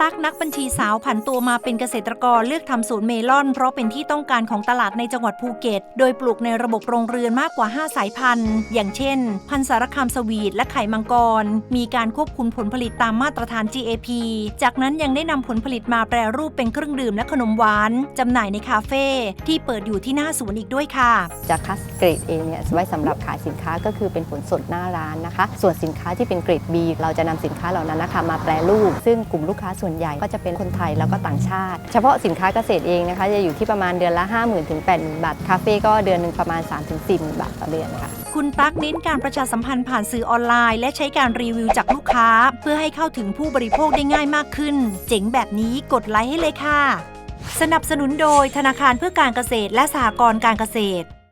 ตั๊กนักบัญชีสาวผันตัวมาเป็นเกษตรกรเลือกทำสวนเมลอน เพราะเป็นที่ต้องการของตลาดในจังหวัดภูเก็ต โดยปลูกในระบบโรงเรือนมากกว่า 5 สายพันธุ์ อย่างเช่น พันธุ์สารคามสวีทและไข่มังกร มีการควบคุมผลผลิตตามมาตรฐาน GAP จากนั้นยังได้นำผลผลิตมาแปรรูปเป็นเครื่องดื่มและขนมหวานจำหน่ายในคาเฟ่ที่เปิดอยู่ที่หน้าสวนอีกด้วยค่ะ จากคัสเกรด A เนี่ยไว้สำหรับขายสินค้าก็คือเป็นผลสดหน้าร้านนะคะ ส่วนสินค้าที่เป็นเกรด B เราจะนำสินค้าเหล่านั้นนะคะมาแปรรูป ซึ่งกลุ่มลูกค้าส่วนใหญ่ก็จะเป็นคนไทยแล้วก็ต่างชาติ เฉพาะสินค้าเกษตรเองนะคะ จะอยู่ที่ประมาณเดือนละ 5 0,000ถึง80,000 บาท คาเฟ่ก็เดือนหนึ่งประมาณ 3-4 0 0 0 0 บาทต่อเดือนค่ะคุณตั๊กเน้นการประชาสัมพันธ์ผ่านสื่อออนไลน์ และใช้การรีวิวจากลูกค้า เพื่อให้เข้าถึงผู้บริโภคได้ง่ายมากขึ้น เจ๋งแบบนี้กดไลค์ให้เลยค่ะ สนับสนุนโดยธนาคารเพื่อการเกษตรและสหกรณ์การเกษตร